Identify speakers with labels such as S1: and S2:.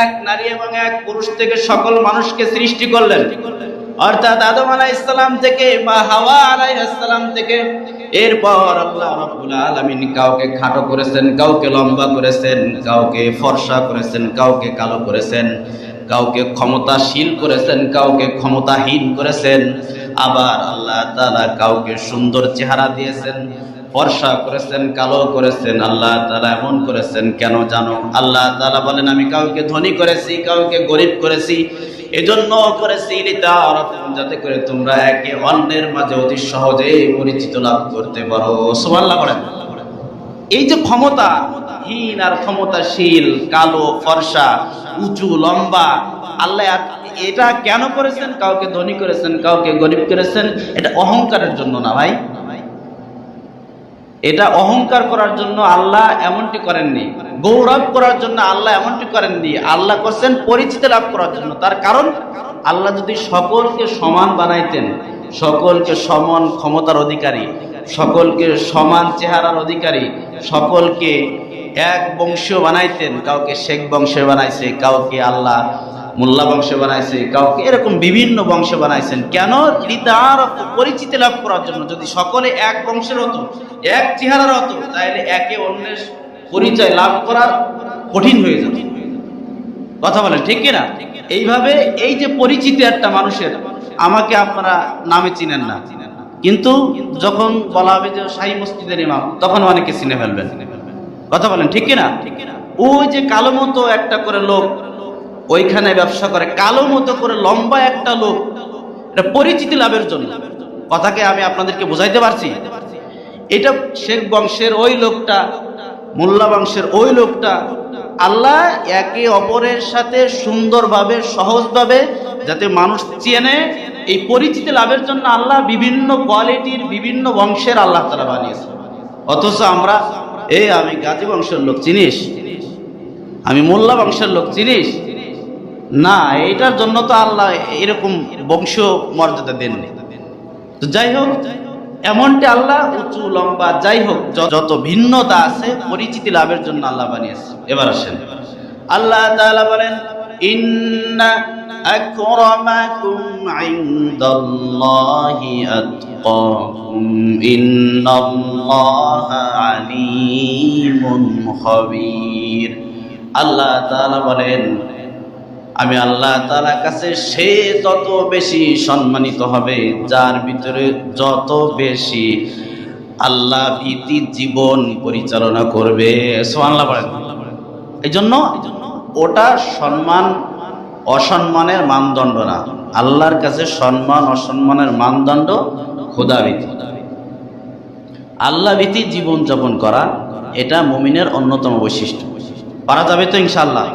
S1: এক নারী এবং এক পুরুষ থেকে সকল মানুষকে সৃষ্টি করলেন। অর্থাৎ আদম আলাহ ইসলাম থেকে বা হাওয়া আলাই ইসলাম থেকে এরপর আল্লাহ রাব্বুল আলামিন কাউকে খাটো করেছেন, কাউকে লম্বা করেছেন, কাউকে ফর্সা করেছেন, কাউকে কালো করেছেন, কাউকে ক্ষমতাশীল করেছেন, কাউকে ক্ষমতাহীন করেছেন। আবার আল্লাহ তাআলা কাউকে সুন্দর চেহারা দিয়েছেন ফর্সা করেছেন, কালো করেছেন, আল্লাহ তাআলা এমন করেছেন, কেন জানো? আল্লাহ তাআলা বলেন, আমি কাউকে ধনী করেছি, কাউকে গরিব করেছি, এজন্য করেছি যাতে করে তোমরা একে অন্যের মাঝে অতি সহজে পরিচিত লাভ করতে পারো। সুবহানাল্লাহ বলেন। এই যে ক্ষমতা, হীন আর ক্ষমতাশীল, কালো, ফর্সা, উঁচু, লম্বা, আল্লাহ এটা কেন করেছেন? কাউকে ধনী করেছেন, কাউকে গরিব করেছেন, এটা অহংকারের জন্য না ভাই। এটা অহংকার করার জন্য আল্লাহ এমনটি করেননি। গৌরব করার জন্য আল্লাহ এমনটি করেননি। আল্লাহ করছেন পরিচিতি লাভ করার জন্য। তার কারণ, আল্লাহ যদি সকলকে সমান বানাইতেন, সকলকে সমান ক্ষমতার অধিকারী, সকলকে সমান চেহারার অধিকারী, সকলকে এক বংশীয় বানাইতেন, কাউকে শেখ বংশে বানাইছে, কাউকে আল্লাহ মোল্লা বংশে বানাইছে, কাউকে এরকম বিভিন্ন বংশে বানাইছেন। কেন? হৃদার পরিচিতি লাভ করার জন্য। যদি সকলে এক বংশের হতো, এক চেহারার হতো, তাহলে একে অন্যের পরিচয় লাভ করা কঠিন হয়ে যেত। কথা বলেন, ঠিক কিনা? এইভাবে এই যে পরিচিতি একটা মানুষের, আমাকে আপনারা নামে চিনেন না। কিন্তু যখন বলা হবে যে শাহী মসজিদের ইমাম, তখন অনেকে চিনে ফেলবেন। কথা বলেন, ঠিক কিনা? ওই যে কালো মতো একটা করে লোক ওইখানে ব্যবসা করে, কালো মতো করে লম্বা একটা লোক। এটা পরিচিতি লাভের জন্য। কথাকে আমি আপনাদেরকে বোঝাইতে পারছি? এটা শেখ বংশের ওই লোকটা, মোল্লা বংশের ওই লোকটা, আল্লাহ একে অপরের সাথে সুন্দরভাবে, সহজভাবে যাতে মানুষ চেনে, এই পরিচিতি লাভের জন্য আল্লাহ বিভিন্ন কোয়ালিটির বিভিন্ন বংশের আল্লাহ তারা বানিয়েছে অথচ আমরা এই আমি গাজী বংশের লোক চিনিস? আমি মোল্লা বংশের লোক চিনিস? না, এটার জন্য তো আল্লাহ এরকম বংশ মর্যাদা দেননি তো যাই হোক, এমনটি আল্লাহ উঁচু, লম্বা, যাই হোক যত ভিন্নতা আছে, পরিচিতি লাভের জন্য আল্লাহ বানিয়েছে এবার আসেন। আল্লাহ বলেন, ইন্না আল্লাহ তাআলা বলেন আমি আল্লাহ তাআলার কাছে সে তত বেশি সম্মানিত হবে, যার ভিতরে যত বেশি আল্লাহ ভীতি জীবন পরিচালনা করবে। সুবহানাল্লাহ বলেন। এই জন্য ওটা সম্মান, অসম্মানের মানদণ্ড না। আল্লাহর কাছে সম্মান, অসম্মানের মানদণ্ড খোদাভীতি আল্লাহ ভীতি জীবন যাপন করা, এটা মুমিনের অন্যতম বৈশিষ্ট্য। পারা যাবে তো ইনশাল্লাহ